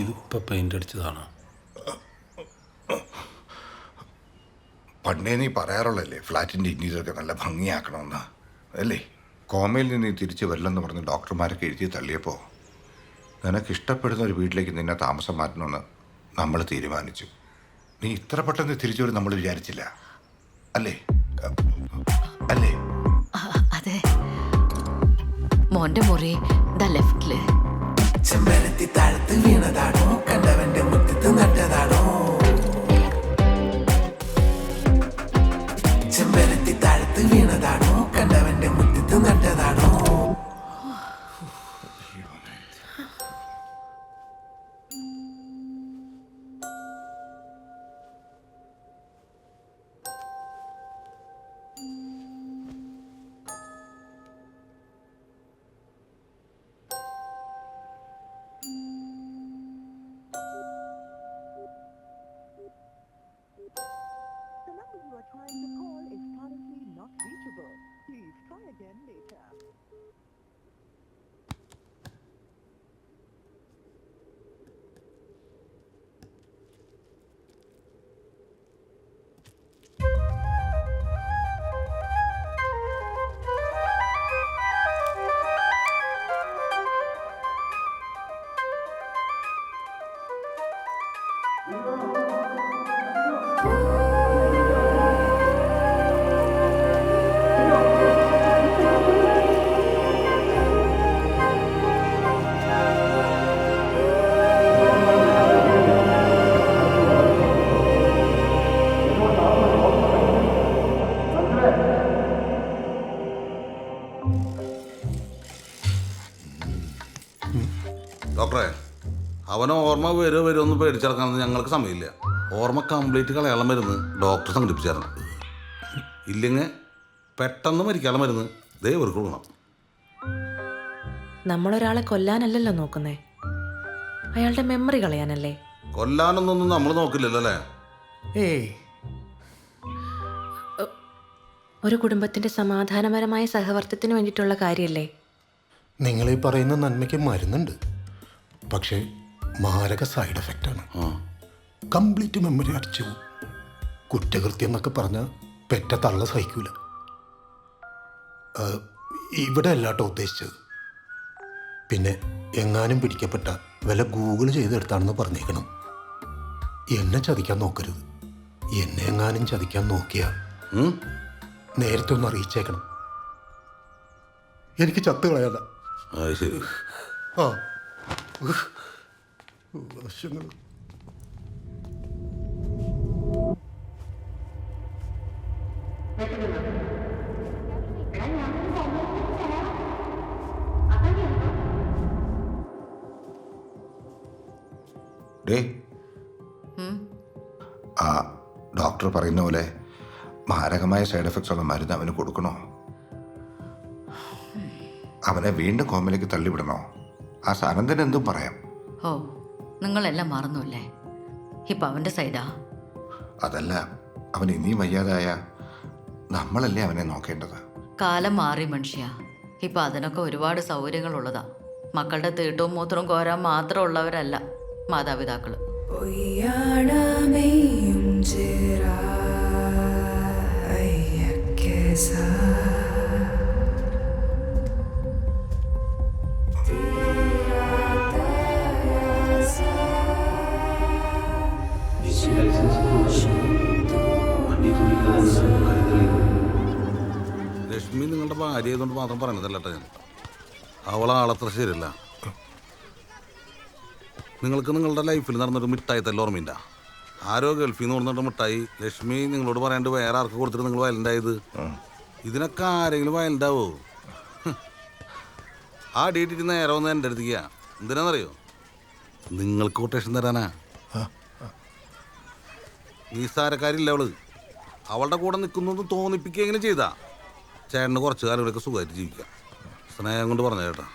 ഇതിപ്പോ പെയിന്റ് അടിച്ചതാണ്? പണ്ടേ നീ പറയാറുള്ളല്ലേ ഫ്ലാറ്റിന്റെ ഇന്റീരിയറൊക്കെ നല്ല ഭംഗിയാക്കണമെന്ന്. അല്ലേ? കോമയിൽ നിന്ന് നീ തിരിച്ച് വരില്ലെന്ന് പറഞ്ഞ് ഡോക്ടർമാരൊക്കെ എഴുതി തള്ളിയപ്പോൾ നിനക്ക് ഇഷ്ടപ്പെടുന്ന ഒരു വീട്ടിലേക്ക് നിന്നെ താമസം മാറ്റണമെന്ന് നമ്മൾ തീരുമാനിച്ചു. നീ ഇത്ര പെട്ടെന്ന് തിരിച്ചു വരും നമ്മൾ വിചാരിച്ചില്ല. അല്ലേ? അല്ലേ? അതെ. മോന്റെ മുറി ദ ലെഫ്റ്റിൽ ചെമ്പരത്തി താഴത്ത് വീണതാണോ? കണ്ടവന്റെ മുറ്റത്ത് നട്ടതാണോ? ചെമ്പരത്തി are trying to call is currently not reachable. Please try again later. ഡോക്ടറെ അവനെ ഓർമ്മ വരുമോ വരുമോ എന്ന് പേടിച്ചിറക്കാനൊന്നും ഞങ്ങൾക്ക് സമയമില്ല. ഓർമ്മ കംപ്ലീറ്റ് കളയാളം മരുന്ന് ഡോക്ടർ സംഘടിപ്പിച്ചായിരുന്നു. ഇല്ലെങ്കിൽ പെട്ടെന്ന് മരിക്കാനുള്ള മരുന്ന് ദേ ഇവർക്ക് കൊടുക്കണം നമ്മളൊരാളെ കൊല്ലാനല്ലല്ലോ നോക്കുന്നേ? അയാളുടെ മെമ്മറി കളയാനല്ലേ? കൊല്ലാനൊന്നും നമ്മൾ നോക്കില്ലല്ലോ അല്ലേ? ഏയ്. ഒരു കുടുംബത്തിന്റെ സമാധാനപരമായ സഹവർത്തത്തിന് വേണ്ടിയിട്ടുള്ള കാര്യമല്ലേ നിങ്ങൾ ഈ പറയുന്ന നന്മയ്ക്ക് മരുന്നുണ്ട്. പക്ഷേ മാരക സൈഡ് എഫക്റ്റാണ്. കംപ്ലീറ്റ് മെമ്മറി അടിച്ചു. പോകും കുറ്റകൃത്യം എന്നൊക്കെ പറഞ്ഞാൽ പെറ്റ തള്ള സഹിക്കൂല. ഇവിടെ അല്ലാട്ടോ ഉദ്ദേശിച്ചത്. പിന്നെ എങ്ങാനും പിടിക്കപ്പെട്ട വില ഗൂഗിൾ ചെയ്തെടുത്താണെന്ന് പറഞ്ഞേക്കണം. എന്നെ ചതിക്കാൻ നോക്കരുത്. എന്നെ എങ്ങാനും ചതിക്കാൻ നോക്കിയാ? നേരത്തെ ഒന്ന് അറിയിച്ചേക്കണം. എനിക്ക് ചത്ത് അത് ശരി ആ. ഉഹ്. വശങ്ങൾ. ഡേ. ആ ഡോക്ടർ പറയുന്ന പോലെ മാരകമായ സൈഡ് എഫക്ട്സ് ഉള്ള മരുന്ന് അവന് കൊടുക്കണോ? അവനെ വീണ്ടും കോമയിലേക്ക് തള്ളിവിടണോ? ആ സനന്ദൻ എന്തും പറയാം. ഓ നിങ്ങളെല്ലാം മറന്നുല്ലേ? ഇപ്പൊ അവന്റെ സൈഡാ? അതല്ല അവൻ ഇനിയും വയ്യാതായ നമ്മളല്ലേ അവനെ നോക്കേണ്ടത്? കാലം മാറി മനുഷ്യ. ഇപ്പൊ അതിനൊക്കെ ഒരുപാട് സൗകര്യങ്ങളുള്ളതാ. മക്കളുടെ തീട്ടവും മൂത്രവും കോരാൻ മാത്രം ഉള്ളവരല്ല മാതാപിതാക്കൾ പൊയ്യാടമേയും ചേരാ അയ്യക്കേസ ലക്ഷ്മി നിങ്ങളുടെ ഭാര്യ ആയതുകൊണ്ട് മാത്രം പറയണതല്ല ഞാൻ. അവളെ ആളത്ര ശരിയല്ല. നിങ്ങൾക്ക് നിങ്ങളുടെ ലൈഫിൽ നടന്നൊരു മിഠായി തല്ല ഓർമ്മയില്ല? ആരോ ഗൾഫിൽ നിന്ന് കൊടുത്തിട്ട് മിഠായി. ലക്ഷ്മി നിങ്ങളോട് പറയാണ്ട് വേറെ ആർക്ക് കൊടുത്തിട്ട് നിങ്ങൾ വയലന്റായത് ഇതിനൊക്കെ ആരെങ്കിലും വയലന്റാവോ ആ ഡീറ്റിട്ട് നേരെ വന്ന് എന്റെ അടുത്തേക്ക് എന്തിനാണെന്നറിയോ നിങ്ങൾക്ക് കൊട്ടേഷൻ തരാനാ. നിസ്സാരക്കാരില്ല അവൾ. അവളുടെ കൂടെ നിൽക്കുന്നു എങ്ങനെ ചെയ്താ. ചേട്ടന് കുറച്ച് കാലങ്ങളൊക്കെ സുഖമായിട്ട് ജീവിക്കാം. സ്നേഹം കൊണ്ട് പറഞ്ഞ ചേട്ടാ